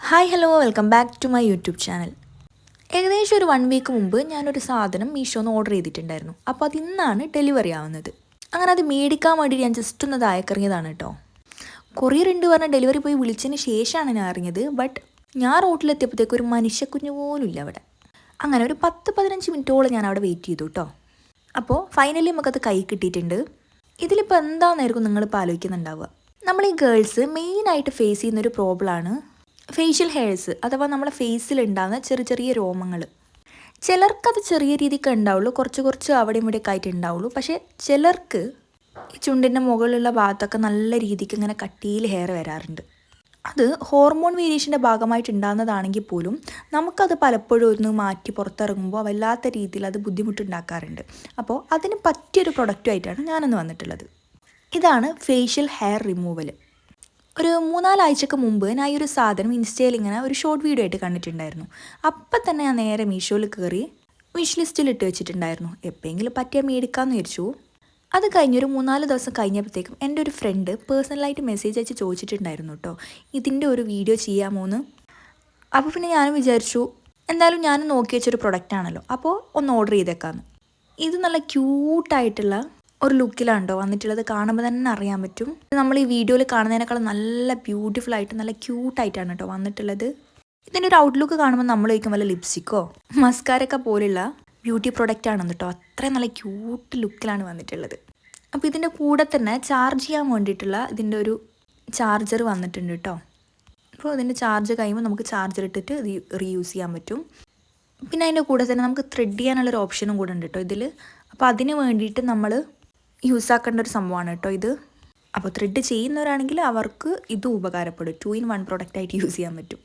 Hi hello welcome back to my YouTube channel ഏകദേശം ഒരു one week മുമ്പ് ഞാനൊരു സാധനം മീഷോന്ന് ഓർഡർ ചെയ്തിട്ടുണ്ടായിരുന്നു. അപ്പോൾ അത് ഇന്നാണ് ഡെലിവറി ആവുന്നത്. അങ്ങനെ അത് മേടിക്കാൻ വേണ്ടി ഞാൻ ജസ്റ്റ് ഒന്ന് അയക്കിറങ്ങിയതാണ് കേട്ടോ കൊറിയർ ഉണ്ട് പറഞ്ഞ ഡെലിവറി പോയി വിളിച്ചതിന് ശേഷമാണ് ഞാൻ അറിഞ്ഞത് ബട്ട് ഞാൻ റോട്ടിലെത്തിയപ്പോഴത്തേക്ക് ഒരു മനുഷ്യക്കുഞ്ഞു പോലും ഇല്ല അവിടെ. അങ്ങനെ ഒരു പത്ത് പതിനഞ്ച് മിനിറ്റോളം ഞാൻ അവിടെ വെയിറ്റ് ചെയ്തു കേട്ടോ അപ്പോൾ ഫൈനലി നമുക്കത് കൈ കിട്ടിയിട്ടുണ്ട്. ഇതിലിപ്പോൾ എന്താണെന്നായിരിക്കും നിങ്ങളിപ്പോൾ ആലോചിക്കുന്നുണ്ടാവുക. നമ്മൾ ഈ ഗേൾസ് മെയിനായിട്ട് ഫേസ് ചെയ്യുന്നൊരു പ്രോബ്ലമാണ് ഫേഷ്യൽ ഹെയർസ് അഥവാ നമ്മുടെ ഫേസിൽ ഉണ്ടാകുന്ന ചെറിയ ചെറിയ രോമങ്ങൾ. ചിലർക്കത് ചെറിയ രീതിക്ക് ഉണ്ടാവുള്ളൂ കുറച്ച് കുറച്ച് അവിടെ ഇവിടെയൊക്കെ ആയിട്ട് ഉണ്ടാവുള്ളൂ. പക്ഷേ ചിലർക്ക് ഈ ചുണ്ടിന്റെ മുകളിലുള്ള ഭാഗത്തൊക്കെ നല്ല രീതിക്ക് ഇങ്ങനെ കട്ടിയിൽ ഹെയർ വരാറുണ്ട്. അത് ഹോർമോൺ വേരിയേഷന്റെ ഭാഗമായിട്ട് ഉണ്ടാകുന്നതാണെങ്കിൽ പോലും നമുക്കത് പലപ്പോഴും ഒന്ന് മാറ്റി പുറത്തിറങ്ങുമ്പോൾ വല്ലാത്ത രീതിയിൽ അത് ബുദ്ധിമുട്ടുണ്ടാക്കാറുണ്ട്. അപ്പോൾ അതിന് പറ്റിയൊരു പ്രൊഡക്റ്റുമായിട്ടാണ് ഞാനൊന്ന് വന്നിട്ടുള്ളത്. ഇതാണ് ഫേഷ്യൽ ഹെയർ റിമൂവൽ ഒരു മൂന്നാലാഴ്ചക്ക് മുമ്പ് ഞാൻ ഈ ഒരു സാധനം ഇൻസ്റ്റയിൽ ഇങ്ങനെ ഒരു ഷോർട്ട് വീഡിയോ ആയിട്ട് കണ്ടിട്ടുണ്ടായിരുന്നു. അപ്പം തന്നെ ഞാൻ നേരെ മീഷോയിൽ കയറി വിഷ് ലിസ്റ്റിൽ ഇട്ട് വെച്ചിട്ടുണ്ടായിരുന്നു. എപ്പോഴെങ്കിലും പറ്റിയാൽ മേടിക്കാമെന്ന് വിചാരിച്ചു. അത് കഴിഞ്ഞൊരു മൂന്നാൽ ദിവസം കഴിഞ്ഞപ്പോഴത്തേക്കും എന്റെ ഒരു ഫ്രണ്ട് പേഴ്സണലായിട്ട് മെസ്സേജ് അയച്ച് ചോദിച്ചിട്ടുണ്ടായിരുന്നു കേട്ടോ ഇതിന്റെ ഒരു വീഡിയോ ചെയ്യാമോ എന്ന് അപ്പോൾ പിന്നെ ഞാനും വിചാരിച്ചു എന്തായാലും ഞാൻ നോക്കി വെച്ചൊരു പ്രൊഡക്റ്റ് ആണല്ലോ. അപ്പോൾ ഒന്ന് ഓർഡർ ചെയ്തേക്കാമെന്ന് ഇത് നല്ല ക്യൂട്ടായിട്ടുള്ള ഒരു ലുക്കിലാണ് കേട്ടോ വന്നിട്ടുള്ളത് കാണുമ്പോൾ തന്നെ അറിയാൻ പറ്റും. നമ്മൾ ഈ വീഡിയോയിൽ കാണുന്നതിനേക്കാൾ നല്ല ബ്യൂട്ടിഫുൾ ആയിട്ട് നല്ല ക്യൂട്ടായിട്ടാണ് കേട്ടോ വന്നിട്ടുള്ളത്. ഇതിന്റെ ഒരു ഔട്ട്ലുക്ക് കാണുമ്പോൾ നമ്മൾ ചോദിക്കും വല്ല ലിപ്സ്റ്റിക്കോ മസ്കാരൊക്കെ പോലുള്ള ബ്യൂട്ടി പ്രൊഡക്റ്റ് ആണെന്ന് കേട്ടോ അത്രയും നല്ല ക്യൂട്ട് ലുക്കിലാണ് വന്നിട്ടുള്ളത്. അപ്പോൾ ഇതിന്റെ കൂടെ തന്നെ ചാർജ് ചെയ്യാൻ വേണ്ടിയിട്ടുള്ള ഇതിന്റെ ഒരു ചാർജർ വന്നിട്ടുണ്ട് കേട്ടോ അപ്പോൾ ഇതിന്റെ ചാർജ് കഴിയുമ്പോൾ നമുക്ക് ചാർജർ ഇട്ടിട്ട് ഇത് റീയൂസ് ചെയ്യാൻ പറ്റും. പിന്നെ അതിന്റെ കൂടെ തന്നെ നമുക്ക് ത്രെഡ് ചെയ്യാനുള്ളൊരു ഓപ്ഷനും കൂടെ ഉണ്ട് കേട്ടോ ഇതിൽ അപ്പോൾ അതിന് വേണ്ടിയിട്ട് നമ്മൾ യൂസ് ആക്കേണ്ട ഒരു സംഭവമാണ് കേട്ടോ ഇത്. അപ്പോൾ ത്രെഡ് ചെയ്യുന്നവരാണെങ്കിൽ അവർക്ക് ഇത് ഉപകാരപ്പെടും. ടു ഇൻ വൺ പ്രോഡക്റ്റ് ആയിട്ട് യൂസ് ചെയ്യാൻ പറ്റും.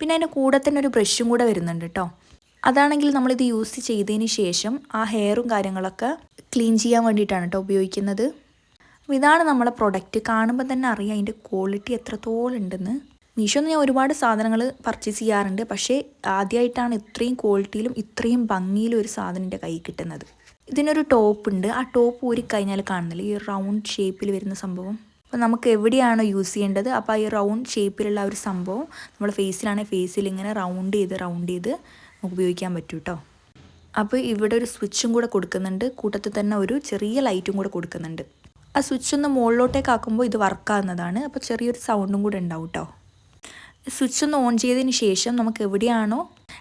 പിന്നെ അതിന്റെ കൂടെ തന്നെ ഒരു ബ്രഷും കൂടെ വരുന്നുണ്ട് കേട്ടോ. അതാണെങ്കിൽ നമ്മളിത് യൂസ് ചെയ്തതിന് ശേഷം ആ ഹെയറും കാര്യങ്ങളൊക്കെ ക്ലീൻ ചെയ്യാൻ വേണ്ടിയിട്ടാണ് കേട്ടോ ഉപയോഗിക്കുന്നത്. അപ്പോൾ ഇതാണ് നമ്മളെ പ്രൊഡക്റ്റ് കാണുമ്പോൾ തന്നെ അറിയാം അതിന്റെ ക്വാളിറ്റി എത്രത്തോളം ഉണ്ടെന്ന്. മീഷോന്ന് ഞാൻ ഒരുപാട് സാധനങ്ങൾ പർച്ചേസ് ചെയ്യാറുണ്ട്. പക്ഷേ ആദ്യമായിട്ടാണ് ഇത്രയും ക്വാളിറ്റിയിലും ഇത്രയും ഭംഗിയിലും ഒരു സാധനം എന്റെ കയ്യിൽ കിട്ടുന്നത്. ഇതിനൊരു ടോപ്പ് ഉണ്ട്. ആ ടോപ്പ് ഊരി കഴിഞ്ഞാൽ കാണുന്നില്ല. ഈ റൗണ്ട് ഷേപ്പിൽ വരുന്ന സംഭവം. അപ്പോൾ നമുക്ക് എവിടെയാണോ യൂസ് ചെയ്യേണ്ടത് അപ്പോൾ ഈ റൗണ്ട് ഷേപ്പിലുള്ള ഒരു സംഭവം നമ്മൾ ഫേസിലാണെങ്കിൽ ഫേസിൽ ഇങ്ങനെ റൗണ്ട് ചെയ്ത് റൗണ്ട് ചെയ്ത് നമുക്ക് ഉപയോഗിക്കാൻ പറ്റും കേട്ടോ അപ്പോൾ ഇവിടെ ഒരു സ്വിച്ചും കൂടെ കൊടുക്കുന്നുണ്ട്. കൂട്ടത്തിൽ തന്നെ ഒരു ചെറിയ ലൈറ്റും കൂടെ കൊടുക്കുന്നുണ്ട്. ആ സ്വിച്ച് ഒന്ന് മുകളിലോട്ടേക്ക് ആക്കുമ്പോൾ ഇത് വർക്കാകുന്നതാണ് അപ്പോൾ ചെറിയൊരു സൗണ്ടും കൂടെ ഉണ്ടാവും കേട്ടോ സ്വിച്ച് ഒന്ന് ഓൺ ചെയ്തതിന് ശേഷം നമുക്ക് എവിടെയാണോ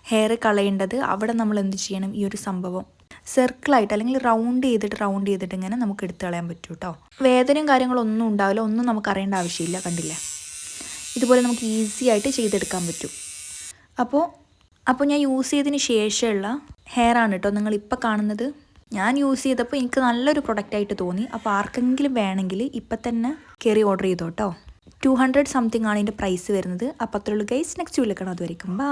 ഹെയർ കളയേണ്ടത് അവിടെ നമ്മൾ എന്ത് ചെയ്യണം ഈ ഒരു സംഭവം? സർക്കിളായിട്ട് അല്ലെങ്കിൽ റൗണ്ട് ചെയ്തിട്ട് റൗണ്ട് ചെയ്തിട്ട് ഇങ്ങനെ നമുക്ക് എടുത്തു കളയാൻ പറ്റും കേട്ടോ വേദനയും കാര്യങ്ങളും ഒന്നും ഉണ്ടാവില്ല. ഒന്നും നമുക്ക് അറിയേണ്ട ആവശ്യമില്ല. കണ്ടില്ല? ഇതുപോലെ നമുക്ക് ഈസി ആയിട്ട് ചെയ്തെടുക്കാൻ പറ്റും. അപ്പോൾ അപ്പോൾ ഞാൻ യൂസ് ചെയ്തതിന് ശേഷമുള്ള ഹെയർ ആണ് കേട്ടോ നിങ്ങളിപ്പോൾ കാണുന്നത്. ഞാൻ യൂസ് ചെയ്തപ്പോൾ എനിക്ക് നല്ലൊരു പ്രൊഡക്റ്റായിട്ട് തോന്നി. അപ്പോൾ ആർക്കെങ്കിലും വേണമെങ്കിൽ ഇപ്പം തന്നെ കയറി ഓർഡർ ചെയ്തോട്ടോ ടു ഹൺഡ്രഡ് സംതിങ് ആണ് ഇതിന്റെ പ്രൈസ് വരുന്നത്. അപ്പോൾ അത്രയുള്ളൂ ഗൈസ് നെക്സ്റ്റ് വിളിക്കണം അതുവരെയും ബാ